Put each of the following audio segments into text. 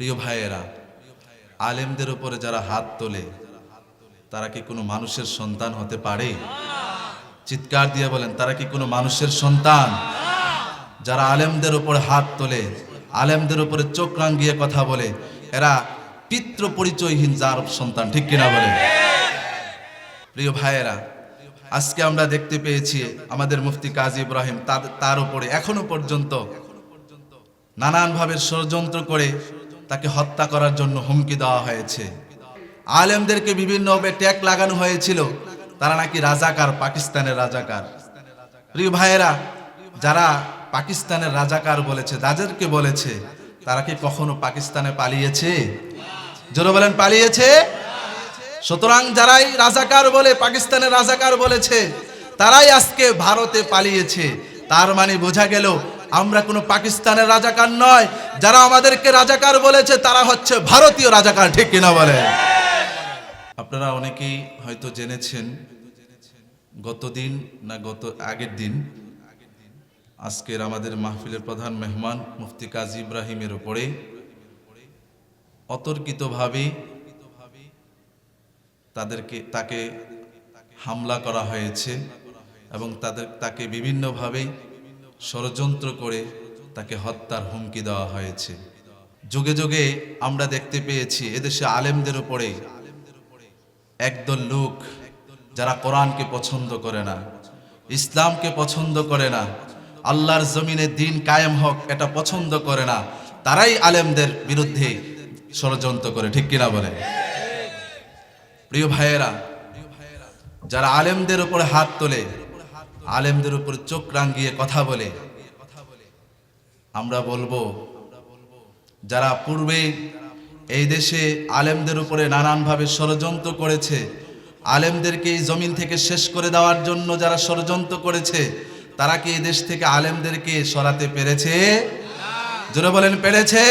প্রিয় ভাইয়েরা, আলেমদের উপরে যারা হাত তোলে, তারা কি কোনো মানুষের সন্তান হতে পারে? চিৎকার দিয়ে বলেন, তারা কি কোনো মানুষের সন্তান? যারা আলেমদের উপরে হাত তোলে, আলেমদের উপরে চোখ রাঙ্গিয়ে কথা বলে, এরা পিতৃ পরিচয়হীন যার সন্তান, ঠিক কিনা বলে প্রিয় ভাইয়েরা, আজকে আমরা দেখতে পেয়েছি আমাদের মুফতি কাজী ইব্রাহিম তার- উপরে এখনও পর্যন্ত নানানভাবে ষড়যন্ত্র করে তাকে হত্যা করার জন্য হুমকি দেওয়া হয়েছে। আলেমদেরকে বিভিন্নভাবে ট্যাগ লাগানো হয়েছিল। তারা নাকি রাজাকার, পাকিস্তানের রাজাকার। প্রিয় ভাইয়েরা, যারা পাকিস্তানের রাজাকার বলেছে যাদেরকে বলেছে, তারা কি কখনো পাকিস্তানে পালিয়েছে? জোরে বলেন, পালিয়েছে? সুতরাং যারাই রাজাকার বলে, পাকিস্তানের রাজাকার বলেছে, তারাই আজকে ভারতে পালিয়েছে। তার মানে বোঝা গেল আমরা কোনো পাকিস্তানের রাজাকার নয়। যারা আমাদেরকে রাজাকার বলেছে, তারা হচ্ছে ভারতীয় রাজাকার, ঠিক কিনা বলে? আপনারা অনেকেই হয়তো জেনেছেন, গতদিন না গত আগের দিন, আজকের আমাদের মাহফিলের প্রধান মেহমান মুফতি কাজী ইব্রাহিমের উপরে অতর্কিতভাবে তাদেরকে, তাকে হামলা করা হয়েছে এবং তাদের, তাকে বিভিন্নভাবে ষড়যন্ত্র করে তাকে হত্যার হুমকি দেওয়া হয়েছে। যুগে যুগে আমরা দেখতে পেয়েছি এদেশে আলেমদের উপরে একদল লোক যারা কোরআনকে পছন্দ করে না, ইসলামকে পছন্দ করে না, আল্লাহর জমিনে দিন কায়েম হক এটা পছন্দ করে না, তারাই আলেমদের বিরুদ্ধে ষড়যন্ত্র করে, ঠিক কিনা বলে প্রিয় ভাইয়েরা, যারা আলেমদের উপরে হাত তোলে আলেমদের উপর চোখ রাঙ্গিয়ে কথা বলে। আমরা বলব, যারা পূর্বে এই দেশে আলেমদের উপরে নানানভাবে ষড়যন্ত্র করেছে, আলেমদেরকে এই জমিন থেকে শেষ করে দেওয়ার জন্য যারা ষড়যন্ত্র করেছে, তারা কি এই দেশ থেকে আলেমদেরকে সরাতে পেরেছে? জোরে বলেন, পেরেছে?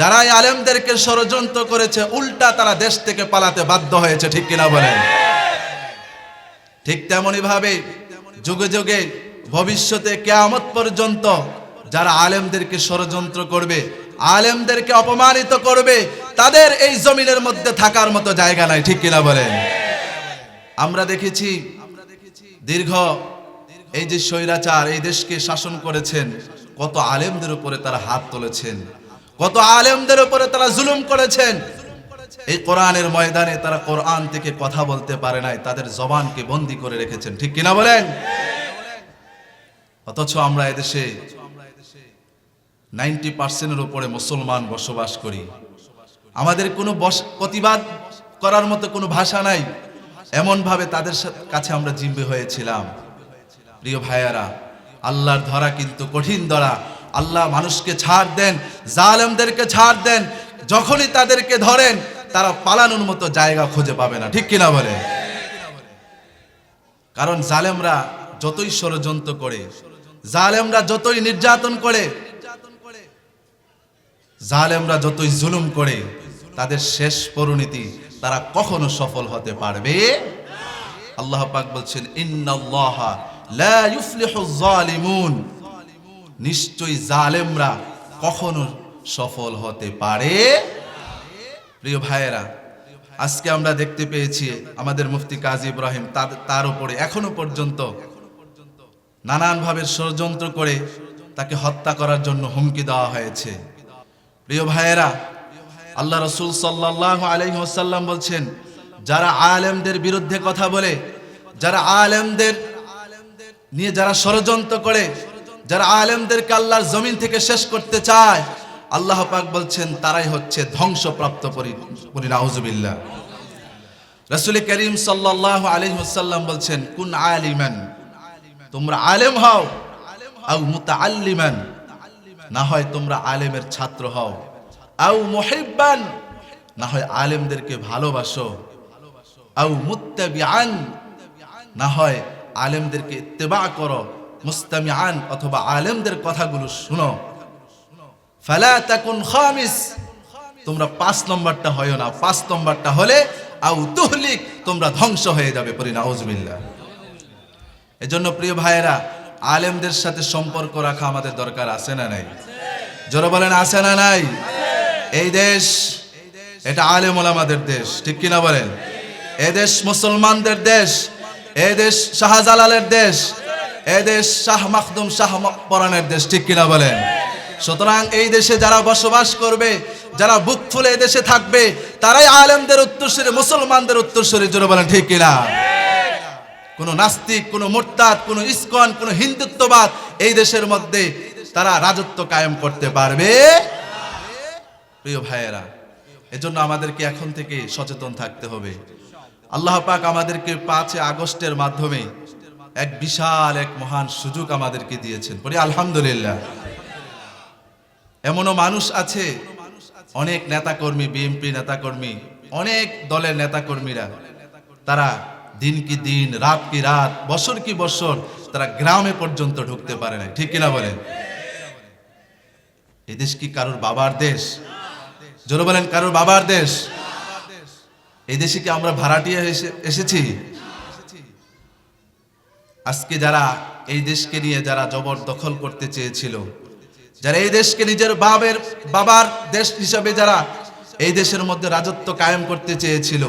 যারা এই আলেমদেরকে ষড়যন্ত্র করেছে, উল্টা তারা দেশ থেকে পালাতে বাধ্য হয়েছে, ঠিক কিনা বলেন? ঠিক তেমনি ভাবে যুগে যুগে ভবিষ্যতে কেয়ামত পর্যন্ত যারা আলেমদেরকে ষড়যন্ত্র করবে, আলেমদেরকে অপমানিত করবে, তাদের এই জমিনের মধ্যে থাকার মতো জায়গা নাই, ঠিক কিনা বলেন? আমরা দেখেছি দীর্ঘ এই যে স্বৈরাচার, এই দেশকে শাসন করেছেন, কত আলেমদের উপরে তারা হাত তুলেছেন, কত আলেমদের উপরে তারা জুলুম করেছেন এই কোরআনের ময়দানে তারা কোরআন থেকে কথা বলতে পারে নাই, তাদের জবানকে বন্দি করে রেখেছেন। ঠিক কিনা বলেন? অথচ আমরা এদেশে নাইনটি পার্সেন্টের উপরে মুসলমান বসবাস করি। আমাদের কোনো প্রতিবাদ করার মতো কোনো ভাষা নাই। এমনভাবে তাদের কাছে আমরা জিম্বে হয়েছিলাম। প্রিয় ভাইয়ারা, আল্লাহর ধরা কিন্তু কঠিন ধরা। আল্লাহ মানুষকে ছাড় দেন, জালেমদেরকে ছাড় দেন, যখনই তাদেরকে ধরেন তারা পালানোর মতো জায়গা খুঁজে পাবে না। ঠিক কিনা বলে? কারণ জালেমরা যতই ষড়যন্ত্র করে, জালেমরা যতই নির্যাতন করে, জালেমরা যতই জুলুম করে, তাদের শেষ পরিণতি তারা কখনো সফল হতে পারবে? আল্লাহ পাক বলছেন, ইন্নাল্লাহা লা ইউফলিহু যালিমুন। নিশ্চয়ই জালেমরা কখনো সফল হতে পারে প্রিয় ভাইয়েরা, আজকে আমরা দেখতে পেয়েছি আমাদের মুফতি কাজী ইব্রাহিম তার উপরে, এখনও পর্যন্ত নানানভাবে ষড়যন্ত্র করে তাকে হত্যা করার জন্য হুমকি দেওয়া হয়েছে। প্রিয় ভাইয়েরা, আল্লাহ রসুল সাল্লাহ আলহিহাসাল্লাম বলছেন, যারা আলেমদের বিরুদ্ধে কথা বলে, যারা আলেমদের নিয়ে যারা ষড়যন্ত্র করে, যারা আলেমদেরকে আল্লাহর জমিন থেকে শেষ করতে চায় আল্লাহ পাক বলছেন, তারাই হচ্ছে ধ্বংসপ্রাপ্ত পরিনাউজুবিল্লাহ রসুল করিম সাল্লাহ আলহিহাসাল্লাম বলছেন, কুন আলিমান? তোমরা আলেম হও আউ মুতাআল্লিমান। না হয় তোমরা আলেমের ছাত্র হও আউ মুহিব্বান। না হয় আলেমদেরকে ভালোবাসো আউ মুত্তাবিআন। না হয় আলেমদেরকে ইত্তেবা করো, মুস্তামিআন অথবা আলেমদের কথাগুলো শুনো। তোমরা পাঁচ নম্বরটা হয় না, পাঁচ নম্বরটা হলে আউ তোমরা ধ্বংস হয়ে যাবে পরি এজন্য প্রিয় ভাইয়েরা, আলেমদের সাথে সম্পর্ক রাখা আমাদের দরকার, আছে না নাই? জোরে বলেন, আছে না নাই? এই দেশ, এটা আলেম ওলামাদের দেশ, ঠিক কিনা বলেন? এদেশ মুসলমানদের দেশ এদেশ শাহজালালের দেশ এদেশ শাহ মাখদুম শাহ পরানের দেশ, ঠিক কিনা বলেন? সুতরাং এই দেশে যারা বসবাস করবে, যারা বুক ফুলে দেশে থাকবে, তারাই আলেমদের উত্তরসূরি, মুসলমানদের উত্তরসূরি, জোরে বলেন ঠিক কিনা? কোনো নাস্তিক, কোনো মোরতাদ, কোনো ইস্কন, কোনো হিন্দুত্ববাদ এই দেশের মধ্যে তারা রাজত্ব কায়েম করতে পারবে। প্রিয় ভাইয়েরা, এজন্য আমাদেরকে এখন থেকে সচেতন থাকতে হবে। আল্লাহ পাক আমাদেরকে পাঁচে আগস্টের মাধ্যমে এক বিশাল, এক মহান সুযোগ আমাদেরকে দিয়েছেন। পরে আলহামদুলিল্লাহ। এমনও মানুষ আছে, অনেক নেতাকর্মী, বিএনপি নেতাকর্মী, অনেক দলের নেতাকর্মীরা। তারা দিন কি দিন, রাত কি রাত, বছর কি বছর, তারা গ্রামে পর্যন্ত ঢুকতে পারে না ঠিক কিনা বলেন? এই দেশ কি কারোর বাবার দেশ? জোরে বলেন, কারোর বাবার দেশ? এই দেশে কি আমরা ভাড়াটিয়া এসে- এসেছি? আজকে যারা এই দেশকে নিয়ে যারা জবরদখল করতে চেয়েছিল যারা এই দেশকে নিজের বাবের বাবার দেশ হিসাবে যারা এই দেশের মধ্যে রাজত্ব কায়েম করতে চেয়েছিল,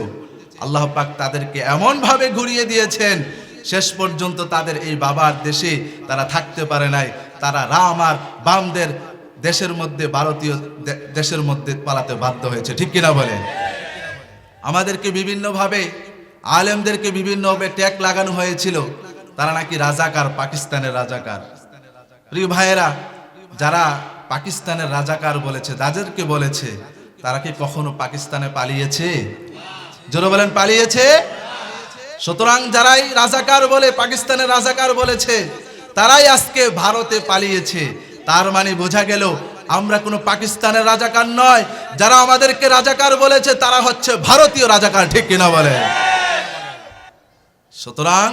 আল্লাহ পাক তাদেরকে এমন ভাবে ঘুরিয়ে দিয়েছেন, শেষ পর্যন্ত তাদের এই বাবার দেশে তারা থাকতে পারে নাই। তারা রাম আর বামদের দেশের মধ্যে, ভারতীয় দেশের মধ্যে পালাতে বাধ্য হয়েছে। ঠিক কিনা বলেন? আমাদেরকে বিভিন্নভাবে, আলেমদেরকে বিভিন্নভাবে ট্যাগ লাগানো হয়েছিল। তারা নাকি রাজাকার, পাকিস্তানের রাজাকার। প্রিয় ভাইয়েরা যারা পাকিস্তানের রাজাকার বলেছে যাদেরকে বলেছে, তারা কি কখনো পাকিস্তানে পালিয়েছে? জোরে বলেন, পালিয়েছে? সুতরাং যারাই রাজাকার বলে, পাকিস্তানের রাজাকার বলেছে, তারাই আজকে ভারতে পালিয়েছে। তার মানে বোঝা গেল, আমরা কোনো পাকিস্তানের রাজাকার নয়। যারা আমাদেরকে রাজাকার বলেছে, তারা হচ্ছে ভারতীয় রাজাকার, ঠিক কিনা বলে সুতরাং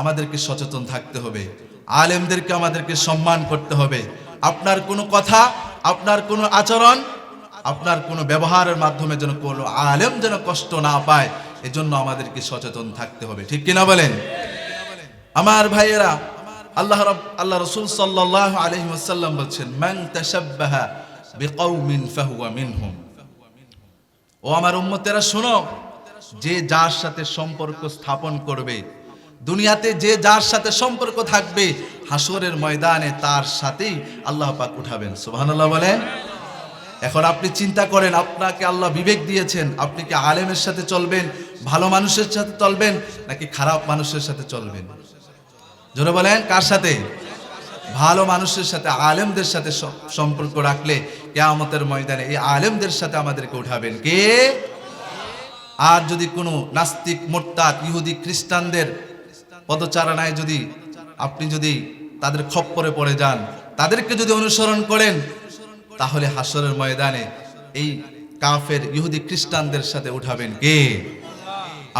আমাদেরকে সচেতন থাকতে হবে। আলেমদেরকে আমাদেরকে সম্মান করতে হবে। আপনার কোনো কথা, আপনার কোনো আচরণ, আপনার কোনো ব্যবহারের মাধ্যমে যেন কোনো আলেম যেন কষ্ট না পায়, এজন্য আমাদেরকে সচেতন থাকতে হবে। ঠিক কিনা বলেন? আমার ভাইয়েরা, আল্লাহ রব, আল্লাহ রসুল সাল্লাহ আলহি ওয়াসাল্লাম বলছেন, মান তাশাব্বাহা বিকাউমিন ফাহুয়া মিনহুম। ও আমার উম্মতেরা, শোনো, যে যার সাথে সম্পর্ক স্থাপন করবে দুনিয়াতে যে যার সাথে সম্পর্ক থাকবে হাসরের ময়দানে তার সাথেই আল্লাহ পাক উঠাবেন। সুবহানাল্লাহ বলেন। এখন আপনি চিন্তা করেন, আপনাকে আল্লাহ বিবেক দিয়েছেন, আপনি কি আলেমের সাথে চলবেন, ভালো মানুষের সাথে চলবেন, নাকি খারাপ মানুষের সাথে চলবেন? জোরে বলেন, কার সাথে? ভালো মানুষের সাথে, আলেমদের সাথে সম্পর্ক রাখলে কে কেয়ামতের ময়দানে এই আলেমদের সাথে আমাদেরকে উঠাবেন কে? আর যদি কোনো নাস্তিক, মোরতাদ, ইহুদি, খ্রিস্টানদের পদচারণায় যদি আপনি যদি তাদের খপ্পরে পড়ে যান, তাদেরকে যদি অনুসরণ করেন, তাহলে হাসরের ময়দানে এই কাফের ইহুদি খ্রিস্টানদের সাথে উঠাবেন কে?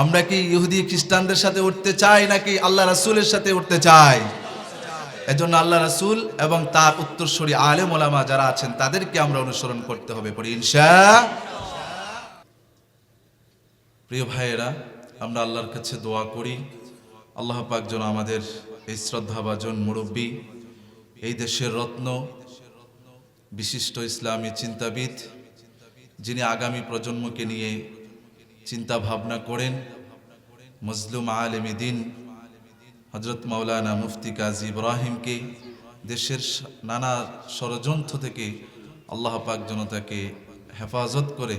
আমরা কি ইহুদি খ্রিস্টানদের সাথে উঠতে চাই নাকি আল্লাহ রাসূলের সাথে উঠতে চাই? এজন্য আল্লাহ রাসূল এবং তার উত্তরসূরি আলেম ওলামা যারা আছেন, তাদেরকে আমরা অনুসরণ করতে হবে ইনশা প্রিয় ভাইয়েরা, আমরা আল্লাহর কাছে দোয়া করি। আল্লাহ পাক যেন আমাদের এই শ্রদ্ধাভাজন মুরব্বী, এই দেশের রত্ন বিশিষ্ট ইসলামী চিন্তাবিদ, যিনি আগামী প্রজন্মকে নিয়ে চিন্তা ভাবনা করেন, মজলুম আলেম দিন হজরত মাওলানা মুফতি কাজী ইব্রাহিমকে, দেশের নানা ষড়যন্ত্র থেকে আল্লাহ পাক যেন তাকে হেফাজত করে,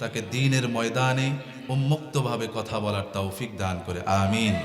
তাকে দিনের ময়দানে উন্মুক্তভাবে কথা বলার তৌফিক দান করে, আমিন।